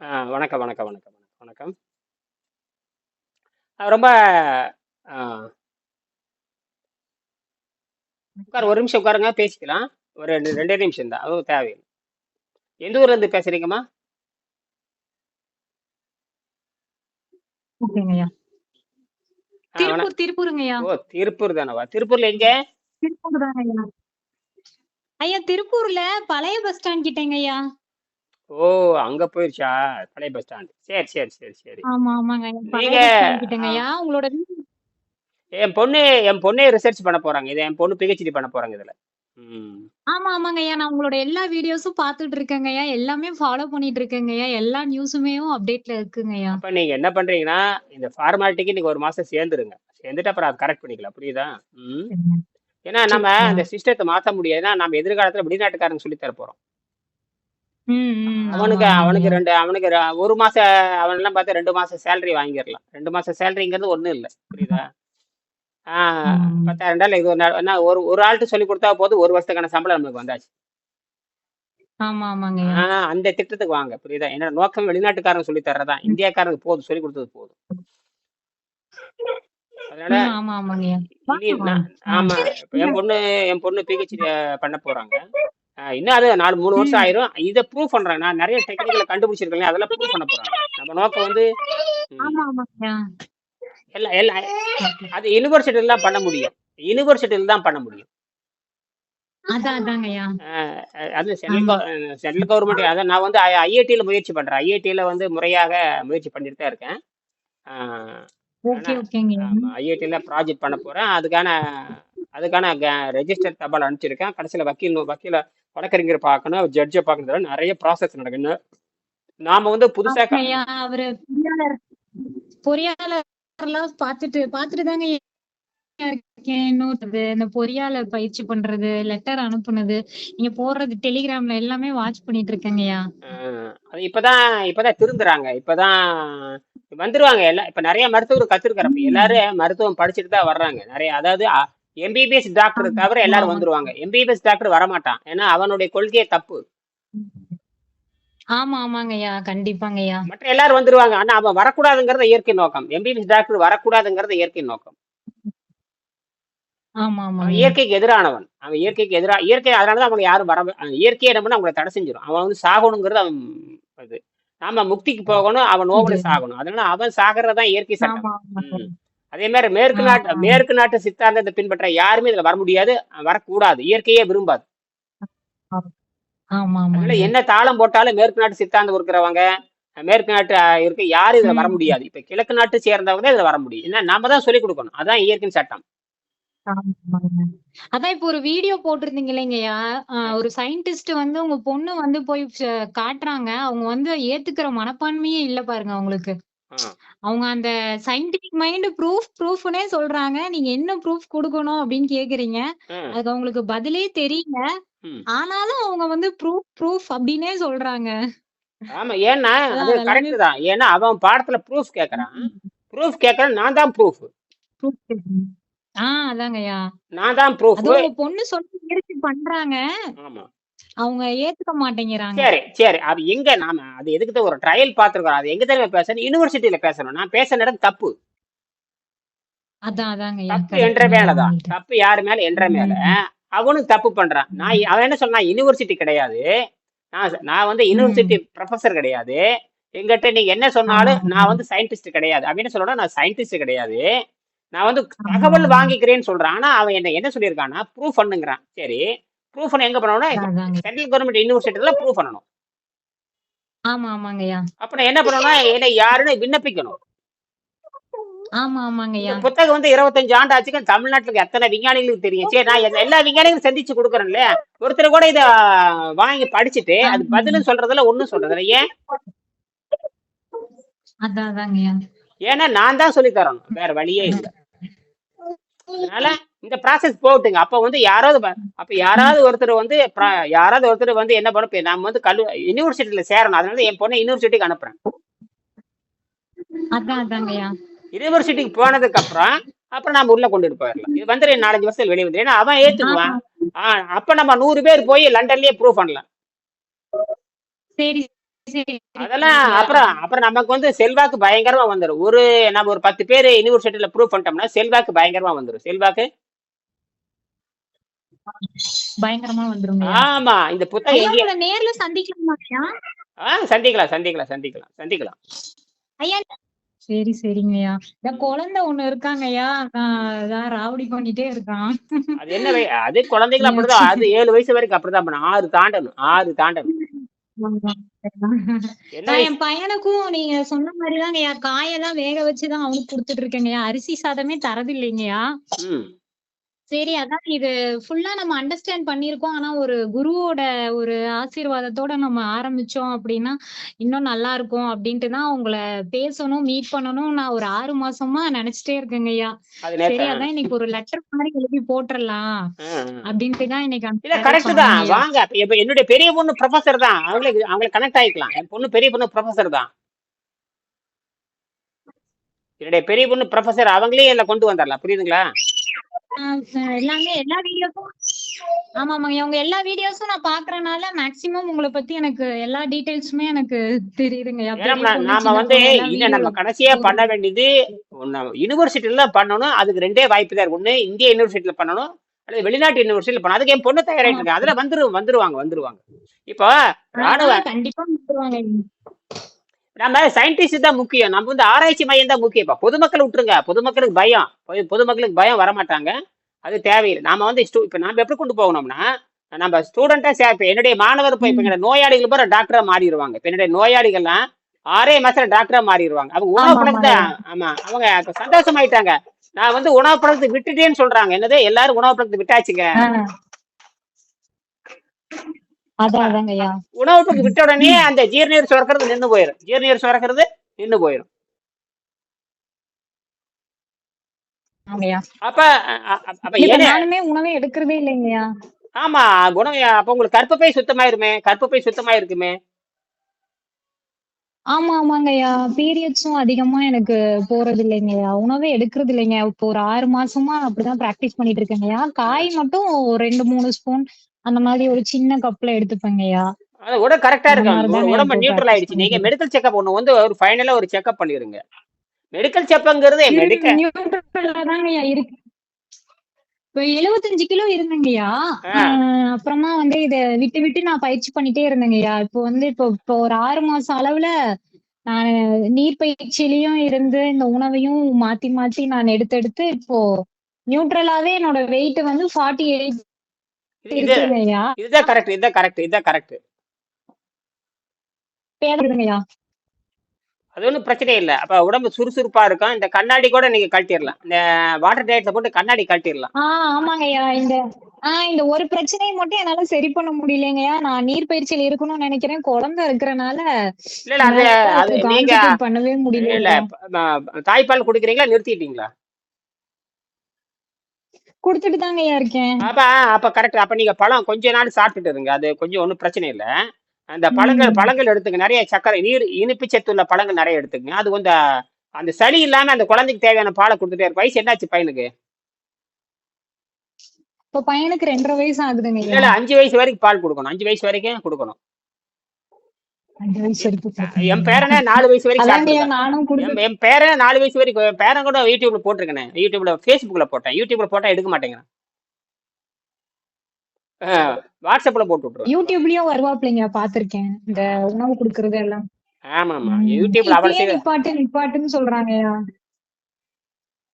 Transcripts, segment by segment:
வணக்கம், வணக்கம், வணக்கம், வணக்கம், வணக்கம். ரொம்ப. உட்காரு ஒரு நிமிஷம் உட்காருங்க பேசிக்கலாம். ஒரு 2 2 நிமிஷம் தான். அதுவும் தேவையில்ல. எந்த ஊர்லேருந்து பேசுறீங்கம்மா? ஓகேங்கய்யா. ஆ வண திருப்பூர் திருப்பூருங்கய்யா. ஓ! திருப்பூர் தானவா? திருப்பூர்ல எங்க? திருப்பூர் தாங்கய்யா. ஐயா திருப்பூர்ல பழைய பஸ் ஸ்டாண்ட் கிட்டேங்கய்யா. ஓ! அங்க போயிருச்சா? பழைய பஸ் ஸ்டாண்ட். சரி, சரி, சரி, சரி. ஆமா, ஆமாங்க. பழைய நீங்க பஸ் ஸ்டாண்ட் ஆ கிட்டேங்கய்யா. உங்களோட வீடு என் பொண்ணு என் பொண்ணே ரிசர்ச் பண்ண போறாங்க. இது என் பொண்ணு பிஹெச்டி பண்ண போறாங்க இதுல. ம். ஆமா, ஆமாங்கய்யா. நான் உங்களோட எல்லா வீடியோஸும் பார்த்துட்டு இருக்கேங்கய்யா. எல்லாமே ஃபாலோ பண்ணிட்டு இருக்கேங்கய்யா. எல்லா நியூஸுமேவும் அப்டேட்ல இருக்குங்கய்யா. அப்ப நீங்க என்ன பண்றீங்கன்னா, இந்த ஃபார்மாலிட்டிக்கு நீங்க 1 மாசம் சேர்ந்துருங்க. சேர்ந்துட்டு அப்புறம் அத கரெக்ட் பண்ணிக்கலாம். புரியுதா? ம். சரிங்க. ஏன்னா நம்ம. அந்த சிஸ்டத்த மாத்த முடியாது. ஏன்னா நம்ம எதிர்காலத்துல வெளிநாட்டுக்காரங்க சொல்லி தர போறோம். ம், ம். ஆமா, அவனுக்கு அவனுக்கு ஆமாங்கய்யா. 2 அவனுக்கு ர 1 மாச அவன்லாம் பார்த்தா 2 மாசம் சேலரி வாங்கிரலாம். 2 மாசம் சேலரிங்கிறது ஒண்ணும் இல்ல. புரியுதா? ஆ ம். 10,000 இது ஒரு என்ன ஒரு ஒரு ஆள்ட்ட சொல்லிக் குடுத்தா போதும் 1 வருஷத்துக்கான சம்பளம் நமக்கு வந்தாச்சு. ஆமா, ஆ ஆமாங்கய்யா. அந்த திட்டத்துக்கு வாங்க. புரியுதா? என்னோட நோக்கம் வெளிநாட்டுக்காரங்க சொல்லி தர்றதுதான். இந்தியாக்காரங்களுக்கு போதும். சொல்லிக் குடுத்தது போதும். அதனால ம். ஆமா. இனி நான். இப்ப என் பொண்ணு என் பொண்ணு பிஹெச்டி பண்ண போறாங்க. இன்னும் அது 4, 3 வருஷம். ஆயிரும். இத ப்ரூவ் பண்றேன். நான் நெறைய டெக்னிக்கல கண்டுபிடிச்சிருக்கேன். அதெல்லாம் ப்ரூவ் பண்ண போறாங்க. நம்ம நோக்கம் வந்து ம். ஆமா, ஆமாங்கய்யா. எல்லா எல்லா ஓகே. அது யுனிவர்சிட்டில தான் பண்ண முடியும். யுனிவர்சிட்டில தான் பண்ண முடியும். அது சென்ட்ரல் கவர்மெண்ட் அதான் நான் வந்து ஐ ஐஐடில முயற்சி பண்றேன். ஐஐடில வந்து முறையாக முயற்சி பண்ணிட்டு தான் இருக்கேன். ஐஐடில ப்ராஜெக்ட் பண்ண போறேன். அதுக்கான அதுக்கான ரெஜிஸ்டர் தபால் அனுப்பிச்சிருக்கேன். கடைசியில வக்கீல் வக்கீல வழக்கறிஞர பார்க்கணும். ஜட்ஜ பார்க்கணும். நெறைய ப்ராசஸ் நடக்கும். இன்னும் நாம வந்து புதுசா. அவரு பொறியாளர் பொறியாளர்லாம் பார்த்துட்டு பார்த்துட்டு தாங்க இந்த பொறியாளர் பயிற்சி பண்றது, லெட்டர் அனுப்புனது, நீங்க போடுறது டெலிகிராம்ல எல்லாமே வாட்ச் பண்ணிட்டு இருக்கேங்கய்யா. அது இப்பதான் இப்பதான் திருந்துறாங்க. இப்பதான் வந்துருவாங்க எல்லாம். இப்ப நெறைய மருத்துவர் கத்துருக்காரு. எல்லாரும் மருத்துவம் படிச்சுட்டு தான் வர்றாங்க. நெறைய அதாவது எம்பிபிஎஸ் டாக்டர் தவிர எல்லாரும். வந்துருவாங்க. எம்பிபிஎஸ் டாக்டர் வரமாட்டான். ஏன்னா அவனுடைய கொள்கையே தப்பு. ஆமா, ஆமாங்கய்யா. கண்டிப்பாங்கய்யா. மற்ற எல்லாரும் வந்துருவாங்க. ஆனா அவன் வரக்கூடாதுங்கிறது இயற்கை நோக்கம். எம்பிபிஎஸ் டாக்டர் வரக்கூடாதுங்கிறது இயற்கை நோக்கம். அவன். இயற்கைக்கு எதிரானவன். அவன் இயற்கைக்கு எதிரா இயற்கை அதனால தான் அவங்கள யாரும் வர இயற்கையை என்ன பண்ணா அவங்கள தடை செஞ்சிரும். அவன் வந்து சாகணுங்கிறது அவன் இது. நாம முக்திக்கு போகணும். அவன் நோவுல. சாகணும். அதனால அவன் சாகறது தான் இயற்கை சட்டம். அதே மாரி மேற்கு நாட்டு. மேற்கு நாட்டு சித்தாந்தத்தை பின்பற்ற யாருமே இதுல வர முடியாது. வரக்கூடாது. இயற்கையே விரும்பாது. அதனால. என்ன தாளம் போட்டாலும் மேற்கு நாட்டு சித்தாந்தம் இருக்கிறவங்க, மேற்கு நாட்டு இருக்க யாரும் இதுல வர. முடியாது. இப்ப கிழக்கு நாட்டு சேர்ந்தவங்க தான் இதுல வர முடியும். ஏன்னா நாம தான் சொல்லிக் குடுக்கணும். அதான் இயற்கையின் சட்டம். அதான் இப்போ ஒரு வீடியோ போட்டிருந்தீங்க இல்லைங்கய்யா. ஒரு சயின்டிஸ்ட் வந்து உங்க பொண்ணு வந்து போய் காட்டுறாங்க. அவங்க வந்து ஏத்துக்கிற மனப்பான்மையே இல்ல பாருங்க அவங்களுக்கு. ஆ. அவங்க அந்த சயின்டிபிக் மைண்ட் ப்ரூஃப் ப்ரூஃப்னே சொல்றாங்க. நீங்க என்ன ப்ரூஃப் குடுக்கணும் அப்படின்னு கேக்குறீங்க. ம். அதுக்கு அவங்களுக்கு பதிலே தெரியல. ம். ஆனாலும் அவங்க வந்து ப்ரூஃப் ப்ரூஃப் அப்படின்னே சொல்றாங்க. ஆமா. ஏன்னா அதான் அது எல்லாமே கரெக்ட் தான். ஏன்னா அவன் பாடத்துல ப்ரூஃப் கேட்கறான். ம். ப்ரூஃப் கேட்கறான். நான் தான் ப்ரூஃப். ப்ரூஃப் கேக்குறீங்க. ஆ அதாங்கய்யா. நான் தான் ப்ரூஃப். அதுவும் உங்க பொண்ணு சொல்லி முயற்சி பண்றாங்க. ஆமா. அவங்க ஏத்துக்க மாட்டேங்கிறாங்க. சரி, சரி. அது எங்க நாம அது எதுக்கு ஒரு ட்ரையல் பார்த்துருக்கோம். அது எங்க தெரியுமா பேசணும்? யுனிவர்சிட்டில பேசணும். நான் பேசுன இடம் தப்பு. அதான் அதாங்கய்யா. தப்பு என்ற கரெக்ட்டுங்கய்யா மேல தான். உங்கள்ட்ட. தப்பு யாரு மேல? என்ற மேல. அவனும் தப்பு பண்றான். நான். அவன் என்ன சொன்னான்? யுனிவர்சிட்டி கிடையாது. நான் நான் வந்து யுனிவர்சிட்டி. புரொஃபசர் கிடையாது. என்கிட்ட நீங்க என்ன சொன்னாலும் நான். வந்து சயின்டிஸ்ட் கிடையாது. அப்படின்னு சொல்லணும். நான் சயின்டிஸ்ட் கிடையாது. நான் வந்து தகவல். வாங்கிக்கிறேன்னு சொல்றான். ஆனா அவன் என்ன என்ன சொல்லியிருக்கான்னா, ப்ரூஃப் பண்ணுங்கிறான். சரி. ப்ரூஃப் பண்ண எங்க பண்ணணும்னா. சென்ட்ரல் கவர்ன்மெண்ட் யுனிவர்சிட்டில ப்ரூஃப் பண்ணணும். ஆமா, ஆமாங்கய்யா. அப்ப என்ன பண்ணணும்னா, என்ன யாருன்னு விண்ணப்பிக்கணும். ஆமா, ஆமாங்கய்யா. புத்தகம் வந்து 25 ஆண்டு ஆச்சுங்க. தமிழ்நாட்டுல எத்தனை விஞ்ஞானிகளுக்கு தெரியும். சரி நான் எல்லா விஞ்ஞானிகளும் சந்திச்சு குடுக்குறேன்ல. ஒருத்தர் கூட இத வாங்கி படிச்சுட்டு, அது. பதிலும் சொல்றதில்ல, ஒண்ணும் சொல்றதில்ல. ஏன்? ஏன்னா நான் தான் சொல்லி தரணும். வேற வழியே இல்ல. அதனால இந்த ப்ராசஸ் போகட்டுங்க. அப்ப வந்து யாராவது ப அப்ப யாராவது ஒருத்தர் வந்து யாராவது ஒருத்தர் வந்து என்ன பண்ணணும், இப்ப நாம வந்து கல்லு யுனிவர்சிட்டில சேரணும். அதனால என் பொண்ண யுனிவர்சிட்டிக்கு அனுப்புறேன். அதான் அதாங்கய்யா. யுனிவர்சிட்டிக்கு போனதுக்கு அப்புறம், அப்புறம் நாம உள்ள கொண்டுட்டு போயிரலாம். இது 4, 5 வருஷத்துல வெளிய வந்துரும். ஏன்னா அவன். ஏத்துக்குவான். ஆ அப்ப நம்ம 100 பேர் போய் லண்டன்லயே ப்ரூவ் பண்ணலாம். சரி அதெல்லாம் அப்புறம் அப்புறம் நமக்கு வந்து செல்வாக்கு பயங்கரமா வந்துடும் ஒரு நம்ம ஒரு பத்து பேர் யூனிவர்சிட்டியில ப்ரூவ் பண்ணிட்டோம்னா செல்வாக்கு பயங்கரமா வந்துடும் செல்வாக்கு? பயங்கரமா வந்துருங்க. ஆமா இந்த புத்தகம் நேர்ல சந்திக்கலாமா சந்திக்கலாம் சந்திக்கலாம் சந்திக்கலாம் சந்திக்கலாம். ஐயா சரி சரிங்கய்யா இந்த குழந்தை ஒண்ணு இருக்காங்கய்யா அதான் ராவடி பண்ணிட்டே இருக்கான். அது என்ன அது குழந்தைகள் அப்படிதான். அது ஏழு வயசு வரைக்கும் அப்படிதான் பண்ணும் ஆறு தாண்டணும் ஆறு தாண்டணும். என் பையனுக்கும் நீங்க சொன்ன மாதிரிதாங்கய்யா காயெல்லாம் வேக வச்சுதான் அவனுக்கு கொடுத்துட்டு இருக்கேங்கய்யா. அரிசி சாதமே தரது இல்லைங்கய்யா சரி அதான் இது ஃபுல்லா நம்ம அண்டர்ஸ்டாண்ட் பண்ணியிருக்கோம். ஆனா ஒரு குருவோட ஒரு ஆசீர்வாதத்தோட நம்ம ஆரம்பிச்சோம் அப்படின்னா இன்னும் நல்லா இருக்கும் அப்படின்ட்டு தான் உங்களை பேசணும் மீட் பண்ணணும் நான் ஒரு ஆறு மாசமா நினைச்சிட்டே இருக்கேங்க ஐயா. சரி அதான் இன்னைக்கு ஒரு லெட்டர் மாதிரி எழுதி ஆ. அப்படின்ட்டு தான் இன்னைக்கு கரெக்ட் தான். வாங்க இப்ப என்னுடைய பெரிய பொண்ணு ப்ரொஃபசர் தான். அவங்களுக்கு அவங்களை கனெக்ட் ஆயிக்கலாம். என் பொண்ணு பெரிய பொண்ணு ப்ரொஃபசர் தான். என்னுடைய பெரிய பொண்ணு ப்ரொஃபசர் அவங்களே எல்லாம் கொண்டு வந்துடலாம் புரியுதுங்களா? எல்லாமே எல்லா வீடியோஸும் ஆமா ஆமாங்க உங்க எல்லா வீடியோஸும் நான் பாக்குறதுனால மேக்சிமம் உங்களை பத்தி எனக்கு எல்லா டீடைல்ஸுமே எனக்கு பொண்ணு, நாம வந்து இல்ல நம்ம கடைசியா பண்ண வேண்டியது யூனிவர்சிட்டில பண்ணணும். அதுக்கு ரெண்டே வாய்ப்பு தான் ஒண்ணு இந்திய யூனிவர்சிட்டியில பண்ணணும். அல்லது வெளிநாட்டு யூனிவர்சிட்டியில பண்ணணும். அதுக்கு என் பொண்ணு தயாராயிட்டு இருக்கு. அதுல வந்துரு வந்துருவாங்க வந்துருவாங்க. இப்போ ராணுவ கண்டிப்பா வந்துருவாங்க. நம்ம சயின்டிஸ்ட் தான் முக்கியம். நம்ம வந்து ஆராய்ச்சி மையம் தான் முக்கியம். இப்ப பொதுமக்கள் விட்டுருங்க. பொதுமக்களுக்கு பயம். பொது- பொதுமக்களுக்கு பயம் வரமாட்டாங்க. அது தேவையில்லை. நாம வந்து இப்ப நாம எப்படி கொண்டு போகணும்னா நம்ம ஸ்டூடெண்டா சே இப்ப என்னுடைய மாணவர் இப்ப இப்ப என்னுடைய நோயாளிகள் பூரா டாக்டரா மாறிடுவாங்க. இப்ப என்னுடைய நோயாளிகள்லாம் ஆறே மாசத்துல டாக்டரா மாறிடுவாங்க. அவங்க உணவு பழக்கத்தை ஆமா. அவங்க சந்தோஷமாயிட்டாங்க. நான் வந்து உணவு பழக்கத்தை விட்டுட்டேன்னு சொல்றாங்க. என்னது? எல்லாரும் உணவு பழக்கத்தை விட்டாச்சுங்க. ஆஹ் அதான் அதாங்கய்யா. உணவு பழக்கத்தை விட்ட உடனே அந்த ஜீர்ணீர் சுரக்கிறது நின்னு போயிடும் ஜீர்ணீர் சுரக்கிறது நின்னு போயிடும் அப்ப அப்ப உணவே எடுக்கிறதே இல்லைங்கய்யா. ஆமா குணம் அப்ப உங்களுக்கு கற்பப்பை சுத்தமாயிருமே? கற்பப்பை சுத்தமா இருக்குமே ஆமா ஆமாங்கய்யா. பீரியட்ஸும் அதிகமா எனக்கு போறது இல்லைங்கய்யா. உணவே எடுக்கிறது இல்லைங்க. இப்போ ஒரு ஆறு மாசமா அப்படிதான் பிராக்டிஸ் பண்ணிட்டு இருக்கேங்கய்யா. காய் மட்டும் ரெண்டு மூணு ஸ்பூன் அந்த மாதிரி ஒரு சின்ன கப்ல எடுத்துப்பேங்கய்யா. உடம்பு கரெக்டா இருக்கு உடம்பு நியூட்ரல் ஆயிடுச்சு. நீங்க மெடிக்கல் செக்அப் ஒண்ணு வந்து ஒரு ஃபைனலா ஒரு செக்அப் பண்ணிருங்க. மெடிக்கல் செக்அப்ங்கிறது மெடிக்கல் தாங்கய்யா இருக்கு இப்போ எழுபத்தஞ்சு கிலோ இருந்தேங்கய்யா. அப்புறமா வந்து இத விட்டு விட்டு நான் பயிற்சி பண்ணிட்டே இருந்தேங்கய்யா. இப்போ வந்து இப்போ இப்போ ஒரு ஆறு மாசம் அளவுல நான் நீர் பயிற்சியிலயும் இருந்து இந்த உணவையும் மாத்தி மாத்தி நான் எடுத்து எடுத்து இப்போ நியூட்ரலாவே என்னோட வெயிட் வந்து ஃபார்ட்டி எயிட் இது இதுதான் கரெக்ட் இதுதான் கரெக்ட் இதுதான் கரெக்ட் அது ஒன்றும் பிரச்சனை இல்லை. அப்ப உடம்பு சுறுசுறுப்பா இருக்கும். இந்த கண்ணாடி கூட நீங்க கழட்டிடலாம் இந்த வாட்டர் டயட்ல போட்டு கண்ணாடி கழட்டிடலாம் ஆமாங்கய்யா. இந்த ஆஹ் இந்த ஒரு பிரச்சனையை மட்டும் என்னால சரி பண்ண முடியலைங்கய்யா. நான் நீர் பயிற்சியில் இருக்கணும்னு நினைக்கிறேன். குழந்தை இருக்கிறனால இல்ல இல்ல அது நீங்க பண்ணவே இல்ல முடியல ம- தாய்ப்பால் குடிக்கிறீங்களா? நிறுத்திட்டீங்களா? குடுத்துட்டு தாங்கய்யா இருக்கேன். அப்ப அப்ப கரெக்ட் அப்ப நீங்க பழம் கொஞ்ச நாள் சாப்பிட்டுட்டு இருங்க. அது கொஞ்சம் ஒன்றும் பிரச்சனை இல்ல. அந்த பழங்கள். பழங்கள் எடுத்துங்க. நிறைய சர்க்கரை நீர் இனிப்பு சத்து உள்ள பழங்கள் நிறைய எடுத்துங்க அது வந்து அந்த சளி இல்லாம அந்த குழந்தைக்கு தேவையான பாலை கொடுத்துட்டே இருக்கும் வயசு என்னாச்சு பையனுக்கு? இப்ப பையனுக்கு ரெண்டரை வயசு இல்ல ஆகுதுங்கய்யா இல்ல. அஞ்சு வயசு வரைக்கும் பால் கொடுக்கணும். அஞ்சு வயசு வரைக்கும் கொடுக்கணும். என் பேரனே நாலு வயசு வரைக்கும் என் பேரன் நாலு வயசு வரைக்கும் என் பேரன் கூட யூடியூப்ல போட்டிருக்கேனே. யூடியூப்ல ஃபேஸ்புக்ல போட்டேன். யூடியூப்ல போட்டா எடுக்க மாட்டேங்கிறான். வாட்ஸ்அப்ல போட்டு விட்டுருவேன். யூடியூப்லயும் வருவாப்லைங்க பாத்திருக்கேன் இந்த உணவு குடுக்கறது எல்லாம். ஆமா ஆமா. யூடியூப்ல நிப்பாட்டு நிப்பாட்டுன்னு சொல்றாங்கய்யா.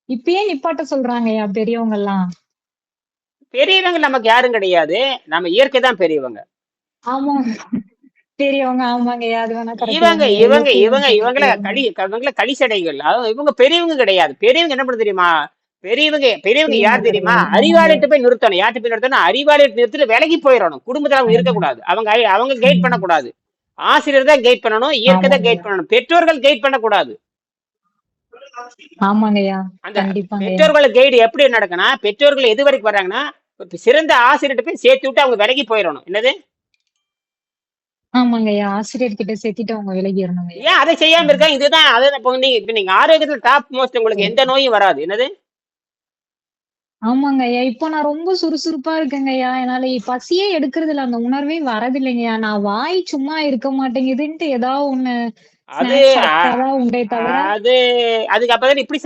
இப்பயே நிப்பாட்ட சொல்றாங்கய்யா பெரியவங்க எல்லாம் பெரியவங்க நமக்கு யாரும் கிடையாது. நம்ம இயற்கை தான் பெரியவங்க. ஆமா. பெரியவங்க ஆமாங்கய்யா அது வேணா இவங்க. இவங்க இவங்க இவங்கள களி இவங்கள களிசடைகள் அதாவது இவங்க பெரியவங்க கிடையாது. பெரியவங்க என்ன பண்ண தெரியுமா? பெரியவங்க பெரியவங்க யார் தெரியுமா. அறிவாளிட்டு போய் நிறுத்தணும். யார்கிட்ட போய் நிறுத்தணும் அறிவாளிட்டு நிறுத்திட்டு விலகி போயிடணும். குடும்பத்துல அவங்க இருக்கக்கூடாது. அவங்க அவங்க கைட் பண்ணக்கூடாது. ஆசிரியர் தான் கைட் பண்ணணும். இயற்கை தான் கைட் பண்ணணும். பெற்றோர்கள் கைட் பண்ணக்கூடாது. ஆமாங்கய்யா அந்த பெற்றோர்கள் கைடு எப்படி நடக்குன்னா பெற்றோர்கள் எது வரைக்கும் வர்றாங்கன்னா சிறந்த ஆசிரியர்கிட்ட போய் சேர்த்து விட்டு அவங்க விலகி போயிடணும். என்னது? ஆமாங்கய்யா ஆசிரியர் கிட்ட சேர்த்திட்டு அவங்க விலகிடணுங்க ஏன் அதை செய்யாம இருக்காங்க இதுதான் அது இப்போ நீங்க இப்ப நீங்க ஆரோக்கியத்துல டாப் மோஸ்ட் உங்களுக்கு எந்த நோயும் வராது. என்னது? ஆமாங்க ஐயா. இப்போ நான் ரொம்ப சுறுசுறுப்பா இருக்கேங்க ஐயா. என்னால பசியே எடுக்கிறது இல்ல அந்த உணர்வே வரது இல்லைங்கய்யா நான் வாய் சும்மா இருக்க மாட்டேங்குதுன்ட்டு ஏதாவது ஒண்ணு அது உண்டே தவிர? அது அதுக்கப்புறம் இப்படி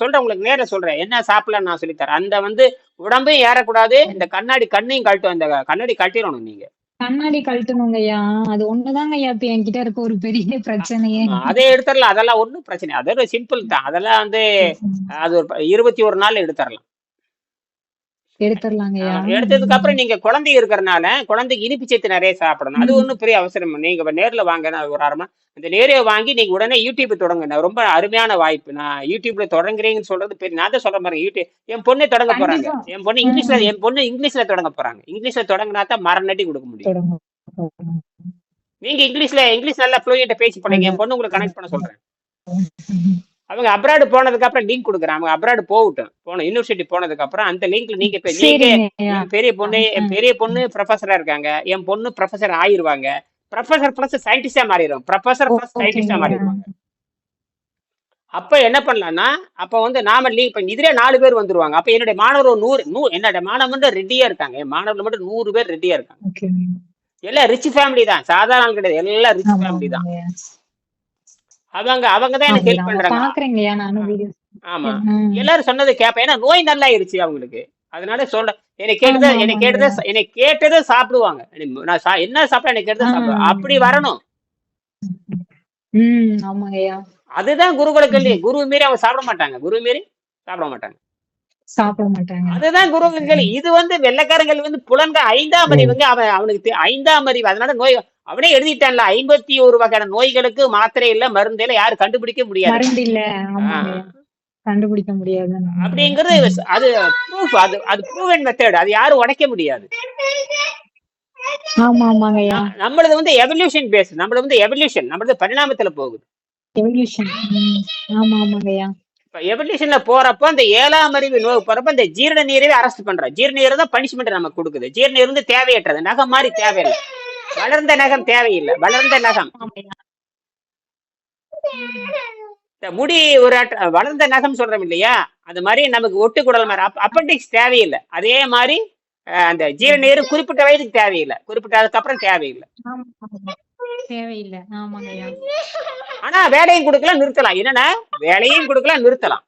சொல்றேன் உங்களுக்கு நேர சொல்றேன். என்ன சாப்பிடலாம் நான் சொல்லித்தரேன் அந்த வந்து உடம்பையும் ஏறக்கூடாது. இந்த கண்ணாடி கண்ணையும் கழட்டும் அந்த கண்ணாடி கழட்டிடணும் நீங்க. கண்ணாடி கழட்டணுங்க ஐயா. அது ஒண்ணுதாங்க ஐயா இப்ப என்கிட்ட இருக்க ஒரு பெரிய பிரச்சனையே. அதை எடுத்துடலாம். அதெல்லாம் ஒன்றும் பிரச்சனை அது ஒரு சிம்பிள் தான். அதெல்லாம் வந்து அது ஒரு இருபத்தி ஒரு நாள்ல எடுத்துடலாம். எடுத்ததுக்கு அப்புறம் நீங்க குழந்தை இருக்கிறனால குழந்தைக்கு இனிப்பு சத்து நிறைய சாப்பிடணும். அது ஒன்றும் பெரிய அவசரம். நீங்க நேர்ல வாங்க ஒரு அரை மணி இந்த நேரே வாங்கி நீங்க உடனே யூடியூப் தொடங்க. ரொம்ப அருமையான வாய்ப்பு. நான் யூடியூப்ல தொடங்குறீங்கன்னு சொல்றது பெரிய நான் தான் சொல்ல பாருங்க யூடியூப் என் பொண்ணே தொடங்க போறாங்க. என் பொண்ணு இங்கிலீஷ்ல என் பொண்ணு இங்கிலீஷ்ல தொடங்க போறாங்க. இங்கிலீஷ்ல தொடங்கினா தான் மரணட்டி கொடுக்க முடியும். நீங்க இங்கிலீஷ்ல இங்கிலீஷ் நல்லா ஃப்ளூயண்டா பேசி பண்ணுங்க என் பொண்ணு உங்களுக்கு கனெக்ட் பண்ண சொல்றேன். அவங்க அப்ராடு போனதுக்கு அப்புறம் லிங்க் கொடுக்குறேன். அவங்க அப்ராடு போகட்டும். போன யூனிவர்சிட்டி போனதுக்கு அப்புறம் அந்த லிங்க்ல நீங்க நீங்க பெரிய பொண்ணு பெரிய பொண்ணு ப்ரொஃபஸரா இருக்காங்க. என் பொண்ணு ப்ரொஃபஸர் ஆயிருவாங்க. ப்ரொஃபஸர் பிளஸ் சயின்டிஸ்டா மாறிடும். ப்ரொஃபஸர் பிளஸ் சயின்டிஸ்டா மாறிடுவாங்க. அப்ப என்ன பண்ணலாம்னா அப்ப வந்து நாம லீ இப்ப இதுல நாலு பேர் வந்துருவாங்க. அப்ப என்னுடைய மாணவர் நூறு நூறு என்னோட மாணவன் மட்டும் ரெடியா இருக்காங்க. என் மாணவர்கள் மட்டும் நூறு பேர் ரெடியா இருக்காங்க. எல்லாம் ரிச் ஃபேமிலி தான். சாதாரண ஆள் கிடையாது. எல்லாம் ரிச் ஃபேமிலி தான். அவங்க அவங்க தான் எனக்கு ஹெல்ப் பண்றாங்க. ஆமா. எல்லாரும் சொன்னது கேட்பேன் ஏன்னா நோய் நல்லா ஆயிருச்சு அவங்களுக்கு. அதனால சொல்றேன் என்னை கேட்டதை என்னை. கேட்டதை என்னை கேட்டதை சாப்பிடுவாங்க. நான் என்ன சாப்பிட எனக்கு கேட்டதை ஆ. சாப்பிடுவாங்க அப்படி வரணும். அதுதான் குருகுல கல்வி. குரு மீறி அவங்க சாப்பிட மாட்டாங்க. குரு மீறி சாப்பிட மாட்டாங்க. சாப்பிட மாட்டாங்க. அதுதான் குருகுல கல்வி. இது வந்து வெள்ளக்காரங்கள் வந்து புலன்க ஐந்தாம் அறிவுங்க. அவன் அவனுக்கு ஐந்தாம் அறிவு. அதனால நோய் அவனே எழுதிட்டான்ல ஐம்பத்தி ஒரு வகையான நோய்களுக்கு மாத்திரை இல்ல மருந்து இல்ல யாரும் கண்டுபிடிக்க முடியாது. கண்டுபிடிக்க முடியாது. அப்படிங்கிறது அது ப்ரூஃப் அது அது ப்ரூவன் மெத்தட் அது யாரும் உடைக்க முடியாது. ஆமா ஆமாங்க ஐயா. நம்மளது வந்து எவல்யூஷன் பேஸ் நம்மளது வந்து எவல்யூஷன் நம்மளது பரிணாமத்துல போகுது. எவல்யூஷன் ஆமா ஆமாங்க ஐயா. இப்ப எவல்யூஷன்ல போறப்போ அந்த ஏழாம் அறிவு நோய் போறப்ப இந்த ஜீரண நீரவே அரெஸ்ட் பண்றோம். ஜீரண நீர் தான் பனிஷ்மெண்ட் நமக்கு கொடுக்குது. ஜீரண நீர் வந்து தேவையற்றது நகம் மாதிரி தேவையில்லை. வளர்ந்த நகம் தேவையில்லை. வளர்ந்த நகம். முடி ஒரு வளர்ந்த நகம் சொல்றோம் இல்லையா? அது மாதிரி நமக்கு ஒட்டு குடல் மாதிரி. அப்பண்டிக்ஸ் தேவையில்லை. அதே மாதிரி அந்த ஜீரண நீர் குறிப்பிட்ட வயதுக்கு தேவையில்லை. குறிப்பிட்ட அதுக்கப்புறம் தேவையில்லை. தேவையில்லை. ஆனா வேலையும் கொடுக்கலாம் நிறுத்தலாம். என்னன்னா வேலையும் கொடுக்கலாம் நிறுத்தலாம்.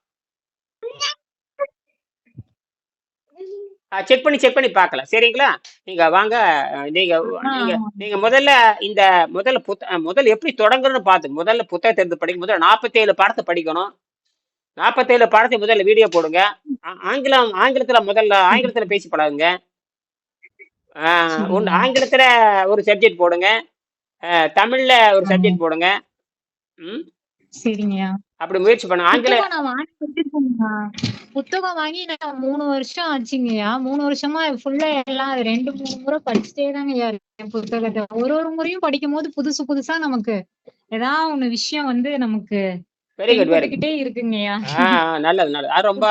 செக் பண்ணி செக் பண்ணி பார்க்கலாம். சரிங்களா? நீங்க வாங்க நீங்க நீங்க. நீங்க முதல்ல இந்த முதல்ல புத்த முதல்ல எப்படி தொடங்குறதுன்னு பார்த்து முதல்ல புத்தகத்தை எடுத்து படிக்க முதல்ல நாற்பத்தேழு பாடத்தை படிக்கணும். நாற்பத்தேழு பாடத்தை முதல்ல வீடியோ போடுங்க. ஆங்கிலம் ஆங்கிலத்துல முதல்ல ஆங்கிலத்துல பேசி பழகுங்க. ஒண்ணு ஆங்கிலத்துல ஒரு சப்ஜெக்ட் போடுங்க. தமிழ்ல ஒரு சப்ஜெக்ட் போடுங்க. ம்? அப்படி முயற்சி பண்ணுங்க ஆங்கில புத்தகம் வாங்கி நான் மூணு வருஷம் ஆச்சுங்கய்யா. மூணு வருஷமா ஃபுல்லா எல்லாம் ரெண்டு மூணு முறை படிச்சுட்டே தாங்கய்யா இருக்கேன் புத்தகத்தை. ஒரு ஒரு முறையும் படிக்கும் போது புதுசு புதுசா நமக்கு ஏதாவது ஒண்ணு விஷயம் வந்து நமக்கு வெரி குட் வெரி இருக்குங்கய்யா. நல்லது நல்லது. அது ரொம்ப.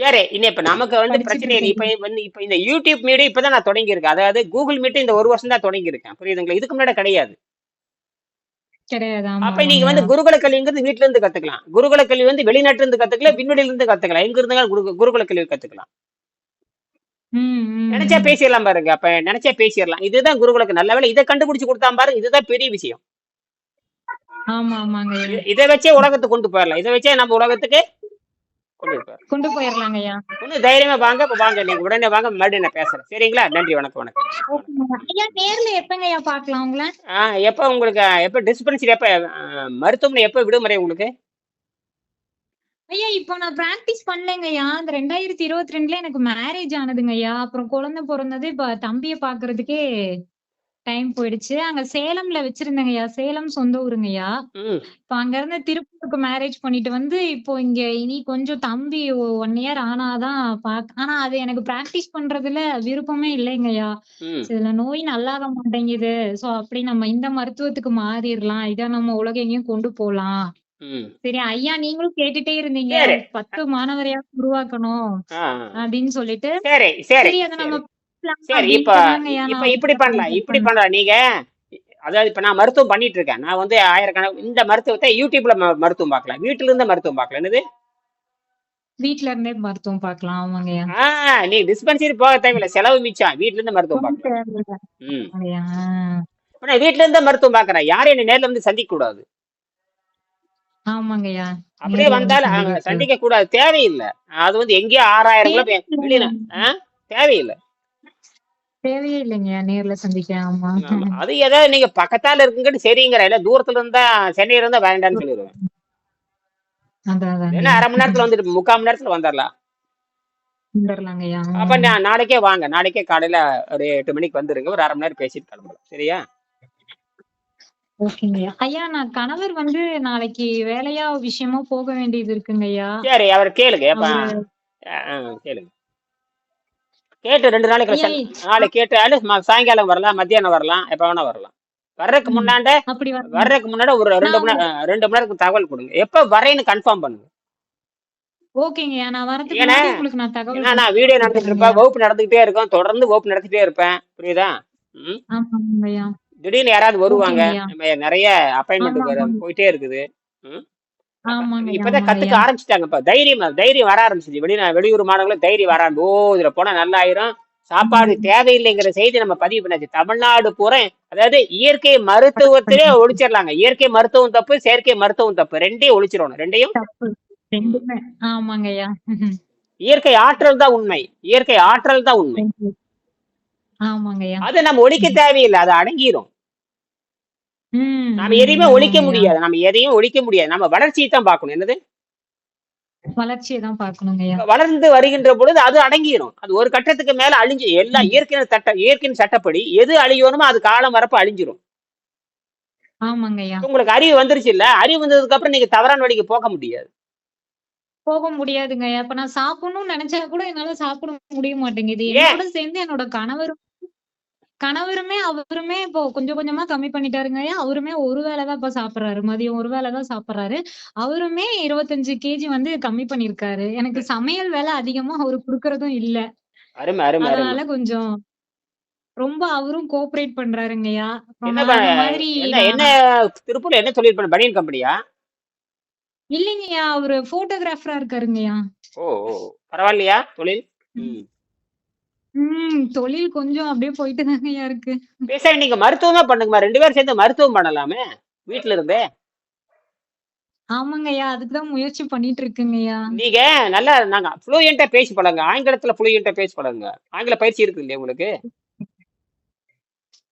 சரி இன்னும் இப்ப நமக்கு வந்து பிரச்சனை இப்ப வந்து இப்ப இந்த யூடியூப் மீடியம் இப்பதான் நான் தொடங்கி இருக்கேன் அதாவது கூகுள் மீட் இந்த ஒரு வருஷம் தான் தொடங்கி இருக்கேன் புரியுதுங்களா? இதுக்கு முன்னாடி கிடையாது. அப்ப நீங்க வந்து குருகுல கல்விங்கிறது வீட்ல இருந்து கத்துக்கலாம். குருகுல கல்வி வந்து வெளிநாட்டுல இருந்து கத்துக்கலாம் விண்வெளியில இருந்து கத்துக்கலாம் எங்க இருந்தாலும் குரு குருகுல கல்வி கத்துக்கலாம். நினைச்சா. பேசிடலாம் பாருங்க. அப்ப நினைச்சா பேசிடலாம். இதுதான் குருகுலுக்கு நல்ல வேலை. இதை கண்டுபிடிச்சு கொடுத்தா பாருங்க இதுதான் பெரிய விஷயம். இதை வச்சே உலகத்துக்கு கொண்டு போயிடலாம். இதை வச்சே நம்ம உலகத்துக்கு கொண்டு போயிடலாங்க ஐயா. ஒன்னும் தைரியமா வாங்க இப்ப வாங்க. நீங்க உடனே வாங்க மறுபடியும் நான் பேசுறேன். சரிங்களா? நன்றி வணக்கம் வணக்கம். ஐயா நேர்ல எப்பங்க ஐயா பாக்கலாம் உங்களை? ஆ எப்போ உங்களுக்கு எப்போ டிஸ்பென்சரி எப்போ மருத்துவமனை எப்போ விடுமுறை உங்களுக்கு? ஐயா இப்போ நான் பிராக்டிஸ் பண்ணலைங்க ஐயா. இந்த ரெண்டாயிரத்தி இருபத்தி ரெண்டுல எனக்கு மேரேஜ் ஆனதுங்க ஐயா. அப்புறம் குழந்தை பிறந்தது இப்ப தம்பியை பாக்குறதுக்கே டைம் போயிடுச்சு. அங்க சேலம்ல வச்சிருந்தேங்க ஐயா. சேலம் சொந்த ஊருங்க ஐயா. ம். இப்ப அங்க இருந்து திருப்பூருக்கு மேரேஜ் பண்ணிட்டு வந்து இப்போ இங்க இனி கொஞ்சம் தம்பி ஒன் இயர் ஆனாதான் பாக் ஆனா அது எனக்கு பிராக்டிஸ் பண்றதுல விருப்பமே இல்லைங்க ஐயா. ம். இதுல நோய் நல்லாக மாட்டேங்குது. சோ அப்படி நம்ம இந்த மருத்துவத்துக்கு மாறிடலாம். இத நம்ம உலகம் எங்கேயும் கொண்டு போலாம். ம். சரி ஐயா நீங்களும் கேட்டுட்டே இருந்தீங்க. சரி. பத்து மாணவரையா உருவாக்கணும் ஆ. அப்படின்னு சொல்லிட்டு. சரி சரி சரி அதை நம்ம சரி இப்ப இப்ப இப்படி பண்ணலாம் இப்படி பண்ணலாம். நீங்க அதாவது இப்ப நான் மருத்துவம் பண்ணிட்டு இருக்கேன். நான் வந்து ஆயிரக்கணக்கு இந்த மருத்துவத்தை யூடியூப்ல மருத்துவம் பார்க்கலாம். வீட்டுல இருந்து மருத்துவம் பார்க்கலாம். என்னது? வீட்ல இருந்தே மருத்துவம் பார்க்கலாம் ஆமாங்கய்யா ஆ நீ டிஸ்பென்சரி போக தேவையில்ல. செலவு மிச்சம். வீட்ல இருந்து மருத்துவம் பார்க்கலாம். நான் வீட்ல இருந்து மருத்துவம் பார்க்கறேன். யாரையும் என்ன நேர்ல வந்து சந்திக்க கூடாது ஆமாங்கய்யா. அப்படியே வந்தாலும் சந்திக்க கூடாது தேவையில்லை. அது வந்து எங்கேயோ ஆறாயிரம் ஆ? தேவையில்லை. தேவையே இல்லைங்கய்யா நேர்ல சந்திக்க ஆமா. அது ஏதாவது நீங்க பக்கத்தால இருக்குங்கன்னு சரிங்கிற இல்ல தூரத்துல இருந்தா சென்னையில இருந்தா வேண்டாம்னு சொல்லிடுவேன் அதான் ஏன்னா அரை மணி நேரத்துல வந்துட்டு முக்கால் மணி நேரத்துல வந்துடலாம் வந்துடலாங்கய்யா அப்ப நான் நாளைக்கே வாங்க. நாளைக்கே காலையில ஒரு எட்டு மணிக்கு வந்துருங்க. ஒரு அரை மணி நேரம் பேசிட்டு கிளம்பலாம். சரியா? ஓகேங்கய்யா. ஐயா நான் கணவர் வந்து நாளைக்கு வேலையா விஷயமா போக வேண்டியது இருக்குங்கய்யா. சரி அவர் கேளுங்க. எப்ப அவரு- ஆ, ஆ, கேளுங்க. கேட்டு ரெண்டு நாளைக்கு செல்- நாளைக்கு கேட்டு சாயங்காலம் வரலாம் மத்தியானம் வரலாம் எப்ப வேணா வரலாம். வர்றதுக்கு. முன்னாண்ட வர்றதுக்கு முன்னாடி ஒரு ரெண்டு மணி ரெண்டு மணி நேரத்துக்கு தகவல் கொடுங்க. எப்ப வரேன்னு கன்ஃபார்ம் பண்ணுங்க. நான் வரதுக்கு நான் வீடியோ நடத்திட்டு இருப்பேன் வகுப்பு நடந்துகிட்டே இருக்கும் தொடர்ந்து வகுப்பு நடத்திட்டே இருப்பேன். புரியுதா? திடீர்னு யாராவது வருவாங்க நிறைய அப்பாயின்மெண்ட். போயிட்டே இருக்குது. இப்பதான் கத்துக்க. ஆரம்பிச்சிட்டாங்க இப்ப. தைரியம் தைரியம் வர ஆரம்பிச்சிச்சு வெளி வெளியூர் மாணவர்களும் தைரியம் வர ஓ இதுல போனா நல்லா ஆயிரும் சாப்பாடு தேவையில்லைங்கிற செய்தி நம்ம பதிவு பண்ணாச்சு. தமிழ்நாடு பூரா அதாவது இயற்கை மருத்துவத்திலே ஒழிச்சிடலாங்க. இயற்கை மருத்துவம் தப்பு செயற்கை மருத்துவம் தப்பு. ரெண்டையும் ஒழிச்சிடணும். ரெண்டையும் ஆமாங்கய்யா இயற்கை ஆற்றல் தான் உண்மை. இயற்கை ஆற்றல் தான் உண்மை. ஆமாங்கய்யா அதை நம்ம ஒழிக்க தேவையில்லை. அது அடங்கிரும். நாம எதையுமே ஒழிக்க முடியாது. நம்ம எதையும் ஒழிக்க முடியாது. நம்ம வளர்ச்சியை தான் பார்க்கணும். என்னது? வளர்ச்சியை தான் பாக்கணுங்கய்யா வளர்ந்து வருகின்ற பொழுது அது அடங்கிரும். அது ஒரு கட்டத்துக்கு மேல அழிஞ்சு எல்லாம் இயற்கையின் சட்ட இயற்கையின் சட்டப்படி எது அழியணுமோ அது காலம் வரப்ப அழிஞ்சிரும். ஆமாங்கய்யா உங்களுக்கு அறிவு வந்துருச்சு இல்ல? அறிவு வந்ததுக்கு அப்புறம் நீங்க தவறான வழிக்கு போக முடியாது. போக முடியாதுங்கய்யா இப்ப நான் சாப்பிடணும்னு நினைச்சா கூட என்னால சாப்பிட முடிய மாட்டேங்குது? என்னோட சேர்ந்து என்னோட கணவரும் கணவருமே அவருமே இப்போ கொஞ்சம் கொஞ்சமா கம்மி பண்ணிட்டாருங்கய்யா அவருமே ஒரு வேளை தான் இப்ப சாப்பிடுறாரு. மதியம் ஒரு வேளை தான் சாப்பிடுறாரு. அவருமே இருபத்தஞ்சு கேஜி வந்து கம்மி பண்ணிருக்காரு. எனக்கு சமையல் வேலை அதிகமா அவரு குடுக்கறதும் இல்ல. அதனால கொஞ்சம் ரொம்ப அவரும் கோஆபரேட் பண்றாருங்கய்யா மாதிரி என்ன திருப்பூர்ல என்ன சொல்லிருப்பேன் பனியன் கம்பெனியா இல்லைங்கய்யா அவரு போட்டோகிராஃபரா இருக்காருங்கய்யா ஓ, பரவாயில்லையா தொழில்? ம். தொழில் கொஞ்சம் அப்படியே போயிட்டு தாங்கய்யா இருக்கு. பேசாம நீங்க மருத்துவமா பண்ணுங்கம்மா. ரெண்டு பேரும் சேர்ந்து மருத்துவம் பண்ணலாமே. வீட்டுல இருந்தே. ஆமாங்கய்யா அதுக்குதான் முயற்சி பண்ணிட்டு இருக்குங்கய்யா நீங்க நல்லா நாங்க ஃப்ளூயண்டா பேசி பழங்க ஆங்கிலத்துல ஃப்ளூயண்டா பேசி பழங்க ஆங்கில பயிற்சி இருக்கு இல்லையா உங்களுக்கு?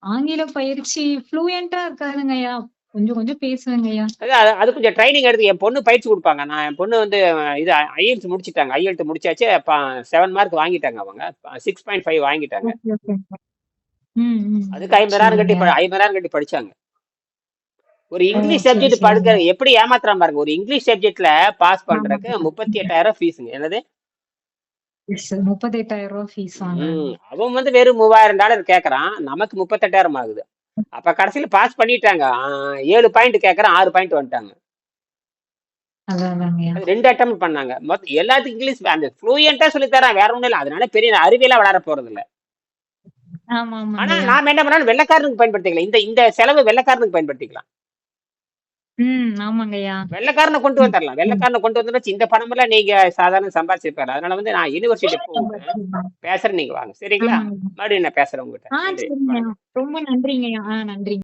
ஆங்கில பயிற்சி ஃப்ளூயண்டா இருக்காதுங்கய்யா. கொஞ்சம் கொஞ்சம் பேசுவேங்கய்யா அது அது- கொஞ்சம் ட்ரைனிங் எடுத்து என் பொண்ணு பயிற்சி கொடுப்பாங்க. நான் என் பொண்ணு வந்து இது ஐஎல்ஸ் முடிச்சிட்டாங்க. ஐஎல்டி முடிச்சாச்சு செவன் மார்க் வாங்கிட்டாங்க அவங்க. சிக்ஸ் பாயிண்ட் ஃபைவ் வாங்கிட்டாங்க. Okay okay. ம் ம். அதுக்கு ஐம்பதாயிரம் கட்டி சரிங்க. ப- ஐம்பதாயிரம் கட்டி படிச்சாங்க. ஒரு இங்கிலீஷ் சரி, சப்ஜெக்ட் சரிங்க. படிக்கிற எப்படி ஏமாத்துறான் பாருங்க. ஒரு இங்கிலீஷ் சப்ஜெக்ட்ல பாஸ் பண்றதுக்கு முப்பத்தி எட்டாயிரம் ஃபீஸுங்க என்னது? Yes, முப்பத்தெட்டாயிரம் ரூபாய் ஃபீஸ் ம், அவன் வந்து வெறும் மூவாயிரம் டாலர் கேக்குறான். நமக்கு முப்பத்தெட்டாயிரம் ஆகுது. அப்ப கடைசியில பாஸ் பண்ணிட்டாங்க. ஏழு பாயிண்ட் கேக்குறான் ஆறு பாயிண்ட் வந்துட்டாங்க. ரெண்டு அட்டம் பண்ணாங்க. மொத்தம் எல்லாத்துக்கும் இங்கிலீஷ் அந்த ஃப்ளூயண்டா சொல்லி தரான் வேற ஒண்ணும் இல்ல. அதனால பெரிய அறிவியலா வளர போறது இல்ல ஆனா நாம என்ன பண்ணாலும் வெள்ளக்காரனுக்கு பயன்படுத்திக்கலாம். இந்த இந்த செலவு வெள்ளக்காரனுக்கு பயன்படுத்திக்கலாம். ம் ஆமாங்கய்யா வெள்ளக்காரனை கொண்டு வந்துடலாம். வெள்ளக்காரனை கொண்டு வந்து இந்த பணம் எல்லாம் நீங்க சாதாரண சம்பாதிச்சிருப்பாரு அதனால வந்து நான் யூனிவர்சிட்டி போகிறேன் பேசுறேன் நீங்க வாங்க. சரிங்களா? மறுபடியும் நான் பேசுறேன் உங்ககிட்ட. ஆ நன்றி. சரிங்கய்யா ரொம்ப நன்றிங்கய்யா ஆ நன்றி